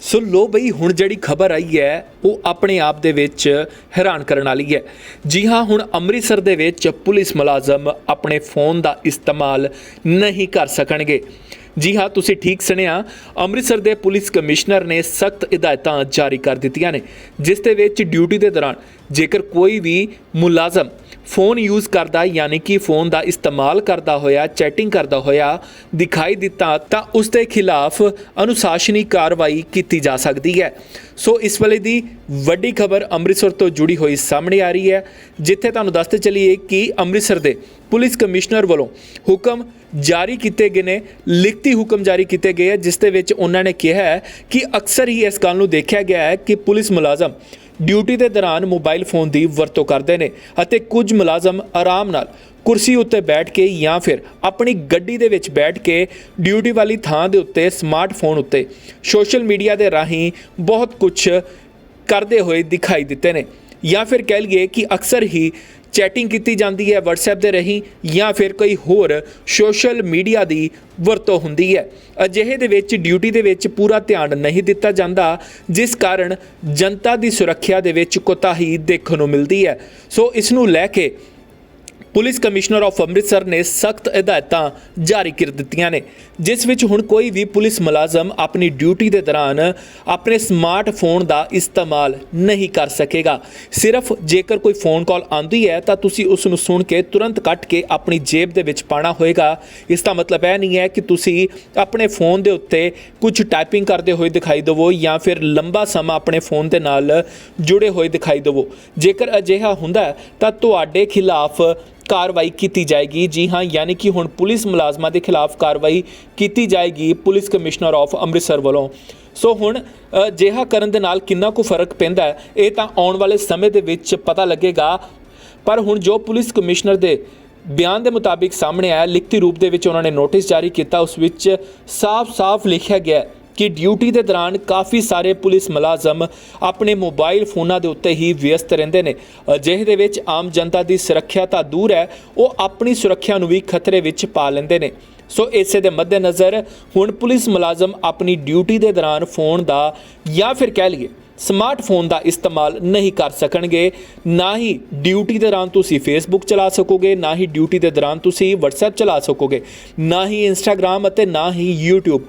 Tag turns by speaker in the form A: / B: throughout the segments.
A: ਸੋ ਲੋ ਬਈ, ਹੁਣ ਜਿਹੜੀ ਖਬਰ ਆਈ ਹੈ, ਉਹ ਆਪਣੇ ਆਪ ਦੇ ਵਿੱਚ ਹੈਰਾਨ ਕਰਨ ਵਾਲੀ ਹੈ। ਜੀ ਹਾਂ, ਹੁਣ ਅੰਮ੍ਰਿਤਸਰ ਦੇ ਵਿੱਚ ਪੁਲਿਸ ਮੁਲਾਜ਼ਮ ਆਪਣੇ ਫੋਨ ਦਾ ਇਸਤੇਮਾਲ ਨਹੀਂ ਕਰ ਸਕਣਗੇ। ਜੀ ਹਾਂ, ਤੁਸੀਂ ਠੀਕ ਸੁਣਿਆ, ਅੰਮ੍ਰਿਤਸਰ ਦੇ ਪੁਲਿਸ ਕਮਿਸ਼ਨਰ ਨੇ ਸਖਤ ਹਦਾਇਤਾਂ ਜਾਰੀ ਕਰ ਦਿੱਤੀਆਂ ਨੇ, ਜਿਸ ਦੇ ਵਿੱਚ ਡਿਊਟੀ ਦੇ ਦੌਰਾਨ ਜੇਕਰ ਕੋਈ ਵੀ ਮੁਲਾਜ਼ਮ ਫੋਨ ਯੂਜ਼ ਕਰਦਾ, ਯਾਨੀ ਕਿ ਫੋਨ ਦਾ ਇਸਤੇਮਾਲ ਕਰਦਾ ਹੋਇਆ ਚੈਟਿੰਗ ਕਰਦਾ ਹੋਇਆ ਦਿਖਾਈ ਦਿੱਤਾ, ਤਾਂ ਉਸ ਦੇ ਖਿਲਾਫ ਅਨੁਸ਼ਾਸਨੀ ਕਾਰਵਾਈ ਕੀਤੀ ਜਾ ਸਕਦੀ ਹੈ। ਸੋ ਇਸ ਵੇਲੇ ਦੀ ਵੱਡੀ ਖਬਰ ਅੰਮ੍ਰਿਤਸਰ ਤੋਂ ਜੁੜੀ ਹੋਈ ਸਾਹਮਣੇ ਆ ਰਹੀ ਹੈ, ਜਿੱਥੇ ਤੁਹਾਨੂੰ ਦੱਸਦੇ ਚੱਲੀਏ ਕਿ ਅੰਮ੍ਰਿਤਸਰ ਦੇ ਪੁਲਿਸ ਕਮਿਸ਼ਨਰ ਵੱਲੋਂ ਹੁਕਮ ਜਾਰੀ ਕੀਤੇ ਗਏ ਨੇ, ਲਿਖਤੀ ਹੁਕਮ ਜਾਰੀ ਕੀਤੇ ਗਏ ਹੈ, ਜਿਸ ਦੇ ਵਿੱਚ ਉਹਨਾਂ ਨੇ ਕਿਹਾ ਹੈ ਕਿ ਅਕਸਰ ਹੀ ਇਸ ਗੱਲ ਨੂੰ ਦੇਖਿਆ ਗਿਆ ਹੈ ਕਿ ਪੁਲਿਸ ਮੁਲਾਜ਼ਮ ਡਿਊਟੀ ਦੇ ਦੌਰਾਨ ਮੋਬਾਈਲ ਫੋਨ ਦੀ ਵਰਤੋਂ ਕਰਦੇ ਨੇ ਅਤੇ ਕੁਝ ਮੁਲਾਜ਼ਮ ਆਰਾਮ ਨਾਲ ਕੁਰਸੀ ਉੱਤੇ ਬੈਠ ਕੇ ਜਾਂ ਫਿਰ ਆਪਣੀ ਗੱਡੀ ਦੇ ਵਿੱਚ ਬੈਠ ਕੇ ਡਿਊਟੀ ਵਾਲੀ ਥਾਂ ਦੇ ਉੱਤੇ ਸਮਾਰਟਫੋਨ ਉੱਤੇ ਸੋਸ਼ਲ ਮੀਡੀਆ ਦੇ ਰਾਹੀਂ ਬਹੁਤ ਕੁਝ ਕਰਦੇ ਹੋਏ ਦਿਖਾਈ ਦਿੱਤੇ ਨੇ। ਜਾਂ ਫਿਰ ਕਹਿ ਲਈਏ ਕਿ ਅਕਸਰ ਹੀ ਚੈਟਿੰਗ ਕੀਤੀ ਜਾਂਦੀ ਹੈ WhatsApp ਦੇ ਰਹੀ ਜਾਂ ਫਿਰ ਕੋਈ ਹੋਰ ਸੋਸ਼ਲ ਮੀਡੀਆ ਦੀ ਵਰਤੋਂ ਹੁੰਦੀ ਹੈ। ਅਜਿਹੇ ਦੇ ਵਿੱਚ ਡਿਊਟੀ ਦੇ ਵਿੱਚ ਪੂਰਾ ਧਿਆਨ ਨਹੀਂ ਦਿੱਤਾ ਜਾਂਦਾ, ਜਿਸ ਕਾਰਨ ਜਨਤਾ ਦੀ ਸੁਰੱਖਿਆ ਦੇ ਵਿੱਚ ਕੋਤਾਹੀ ਦੇਖਣ ਨੂੰ ਮਿਲਦੀ ਹੈ। ਸੋ ਇਸ ਨੂੰ ਲੈ ਕੇ ਪੁਲਿਸ ਕਮਿਸ਼ਨਰ ਆਫ ਅੰਮ੍ਰਿਤਸਰ ਨੇ ਸਖਤ ਹਦਾਇਤਾਂ ਜਾਰੀ ਕਰ ਦਿੱਤੀਆਂ ਨੇ, ਜਿਸ ਵਿੱਚ ਹੁਣ ਕੋਈ ਵੀ ਪੁਲਿਸ ਮੁਲਾਜ਼ਮ ਆਪਣੀ ਡਿਊਟੀ ਦੇ ਦੌਰਾਨ ਆਪਣੇ ਸਮਾਰਟਫੋਨ ਦਾ ਇਸਤੇਮਾਲ ਨਹੀਂ ਕਰ ਸਕੇਗਾ। ਸਿਰਫ ਜੇਕਰ ਕੋਈ ਫੋਨ ਕਾਲ ਆਉਂਦੀ ਹੈ, ਤਾਂ ਤੁਸੀਂ ਉਸ ਨੂੰ ਸੁਣ ਕੇ ਤੁਰੰਤ ਕੱਟ ਕੇ ਆਪਣੀ ਜੇਬ ਦੇ ਵਿੱਚ ਪਾਣਾ ਹੋਏਗਾ। ਇਸ ਦਾ ਮਤਲਬ ਇਹ ਨਹੀਂ ਹੈ ਕਿ ਤੁਸੀਂ ਆਪਣੇ ਫੋਨ ਦੇ ਉੱਤੇ ਕੁਝ ਟਾਈਪਿੰਗ ਕਰਦੇ ਹੋਏ ਦਿਖਾਈ ਦੇਵੋ ਜਾਂ ਫਿਰ ਲੰਬਾ ਸਮਾਂ ਆਪਣੇ ਫੋਨ ਦੇ ਨਾਲ ਜੁੜੇ ਹੋਏ ਦਿਖਾਈ ਦੇਵੋ। ਜੇਕਰ ਅਜਿਹਾ ਹੁੰਦਾ ਤਾਂ ਤੁਹਾਡੇ ਖਿਲਾਫ ਕਾਰਵਾਈ ਕੀਤੀ ਜਾਏਗੀ। ਜੀ ਹਾਂ, ਯਾਨੀ ਕਿ ਹੁਣ ਪੁਲਿਸ ਮੁਲਾਜ਼ਮਾਂ ਦੇ ਖਿਲਾਫ ਕਾਰਵਾਈ ਕੀਤੀ ਜਾਏਗੀ ਪੁਲਿਸ ਕਮਿਸ਼ਨਰ ਆਫ ਅੰਮ੍ਰਿਤਸਰ ਵੱਲੋਂ। ਸੋ ਹੁਣ ਅਜਿਹਾ ਕਰਨ ਦੇ ਨਾਲ ਕਿੰਨਾ ਕੁ ਫ਼ਰਕ ਪੈਂਦਾ ਹੈ, ਇਹ ਤਾਂ ਆਉਣ ਵਾਲੇ ਸਮੇਂ ਦੇ ਵਿੱਚ ਪਤਾ ਲੱਗੇਗਾ। ਪਰ ਹੁਣ ਜੋ ਪੁਲਿਸ ਕਮਿਸ਼ਨਰ ਦੇ ਬਿਆਨ ਦੇ ਮੁਤਾਬਿਕ ਸਾਹਮਣੇ ਆਇਆ, ਲਿਖਤੀ ਰੂਪ ਦੇ ਵਿੱਚ ਉਹਨਾਂ ਨੇ ਨੋਟਿਸ ਜਾਰੀ ਕੀਤਾ, ਉਸ ਵਿੱਚ ਸਾਫ਼-ਸਾਫ਼ ਲਿਖਿਆ ਗਿਆ ਕਿ ਡਿਊਟੀ ਦੇ ਦੌਰਾਨ ਕਾਫੀ ਸਾਰੇ ਪੁਲਿਸ ਮੁਲਾਜ਼ਮ ਆਪਣੇ ਮੋਬਾਈਲ ਫੋਨਾਂ ਦੇ ਉੱਤੇ ਹੀ ਵਿਅਸਤ ਰਹਿੰਦੇ ਨੇ। ਅਜਿਹੇ ਦੇ ਵਿੱਚ ਆਮ ਜਨਤਾ ਦੀ ਸੁਰੱਖਿਆ ਤਾਂ ਦੂਰ ਹੈ, ਉਹ ਆਪਣੀ ਸੁਰੱਖਿਆ ਨੂੰ ਵੀ ਖਤਰੇ ਵਿੱਚ ਪਾ ਲੈਂਦੇ ਨੇ। ਸੋ ਇਸੇ ਦੇ ਮੱਦੇਨਜ਼ਰ ਹੁਣ ਪੁਲਿਸ ਮੁਲਾਜ਼ਮ ਆਪਣੀ ਡਿਊਟੀ ਦੇ ਦੌਰਾਨ ਫੋਨ ਦਾ ਜਾਂ ਫਿਰ ਕਹਿ ਲਈਏ ਸਮਾਰਟਫੋਨ ਦਾ ਇਸਤੇਮਾਲ ਨਹੀਂ ਕਰ ਸਕਣਗੇ। ਨਾ ਹੀ ਡਿਊਟੀ ਦੇ ਦੌਰਾਨ ਤੁਸੀਂ ਫੇਸਬੁੱਕ ਚਲਾ ਸਕੋਗੇ, ਨਾ ਹੀ ਡਿਊਟੀ ਦੇ ਦੌਰਾਨ ਤੁਸੀਂ WhatsApp ਚਲਾ ਸਕੋਗੇ, ਨਾ ਹੀ Instagram ਅਤੇ ਨਾ ਹੀ YouTube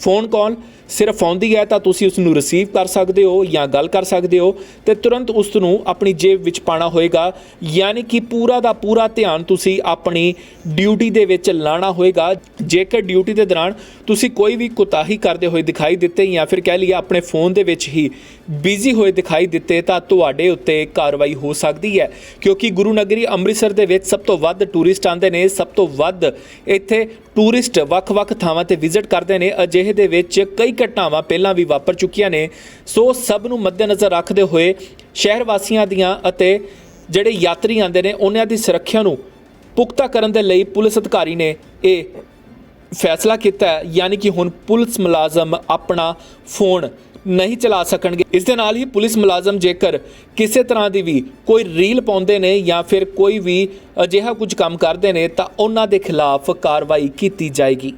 A: ਫੋਨ ਕਾਲ ਸਿਰਫ ਆਉਂਦੀ ਹੈ ਤਾਂ ਤੁਸੀਂ ਉਸ ਨੂੰ ਰਿਸੀਵ ਕਰ ਸਕਦੇ ਹੋ ਜਾਂ ਗੱਲ ਕਰ ਸਕਦੇ ਹੋ ਤੇ ਤੁਰੰਤ ਉਸ ਨੂੰ ਆਪਣੀ ਜੇਬ ਵਿੱਚ ਪਾਣਾ ਹੋਏਗਾ। ਯਾਨੀ ਕਿ ਪੂਰਾ ਦਾ ਪੂਰਾ ਧਿਆਨ ਤੁਸੀਂ ਆਪਣੀ ਡਿਊਟੀ ਦੇ ਵਿੱਚ ਲਾਣਾ ਹੋਏਗਾ। ਜੇਕਰ ਡਿਊਟੀ ਦੇ ਦੌਰਾਨ ਤੁਸੀਂ ਕੋਈ ਵੀ ਕੁਤਾਹੀ ਕਰਦੇ ਹੋਏ ਦਿਖਾਈ ਦਿੱਤੇ ਜਾਂ ਫਿਰ ਕਹਿ ਲਈਏ ਆਪਣੇ ਫੋਨ ਦੇ ਵਿੱਚ ਹੀ ਬਿਜ਼ੀ ਹੋਏ ਦਿਖਾਈ ਦਿੱਤੇ ਤਾਂ ਤੁਹਾਡੇ ਉੱਤੇ ਕਾਰਵਾਈ ਹੋ ਸਕਦੀ ਹੈ। ਕਿਉਂਕਿ ਗੁਰੂ ਨਗਰੀ ਅੰਮ੍ਰਿਤਸਰ ਦੇ ਵਿੱਚ ਸਭ ਤੋਂ ਵੱਧ ਟੂਰਿਸਟ ਆਉਂਦੇ ਨੇ, ਸਭ ਤੋਂ ਵੱਧ ਇੱਥੇ ਟੂਰਿਸਟ ਵੱਖ-ਵੱਖ ਥਾਵਾਂ ਤੇ ਵਿਜ਼ਿਟ ਕਰਦੇ ਨੇ। ਅਜਿਹੇ ਦੇ ਵਿੱਚ ਕਈ ਘਟਨਾਵਾਂ ਪਹਿਲਾਂ ਵੀ ਵਾਪਰ ਚੁੱਕੀਆਂ ਨੇ। ਸੋ ਸਭ ਨੂੰ ਮੱਦੇਨਜ਼ਰ ਰੱਖਦੇ ਹੋਏ ਸ਼ਹਿਰ ਵਾਸੀਆਂ ਦੀਆਂ ਅਤੇ ਜਿਹੜੇ ਯਾਤਰੀ ਆਉਂਦੇ ਨੇ, ਉਹਨਾਂ ਦੀ ਸੁਰੱਖਿਆ ਨੂੰ ਪੁਖਤਾ ਕਰਨ ਦੇ ਲਈ ਪੁਲਿਸ ਅਧਿਕਾਰੀ ਨੇ ਇਹ ਫੈਸਲਾ ਕੀਤਾ ਹੈ। ਯਾਨੀ ਕਿ ਹੁਣ ਪੁਲਿਸ ਮੁਲਾਜ਼ਮ ਆਪਣਾ ਫੋਨ ਨਹੀਂ ਚਲਾ ਸਕਣਗੇ। ਇਸ ਦੇ ਨਾਲ ਹੀ ਪੁਲਿਸ ਮੁਲਾਜ਼ਮ ਜੇਕਰ ਕਿਸੇ ਤਰ੍ਹਾਂ ਦੀ ਵੀ ਕੋਈ ਰੀਲ ਪਾਉਂਦੇ ਨੇ ਜਾਂ ਫਿਰ ਕੋਈ ਵੀ ਅਜਿਹਾ ਕੁਝ ਕੰਮ ਕਰਦੇ ਨੇ, ਤਾਂ ਉਹਨਾਂ ਦੇ ਖਿਲਾਫ ਕਾਰਵਾਈ ਕੀਤੀ ਜਾਏਗੀ।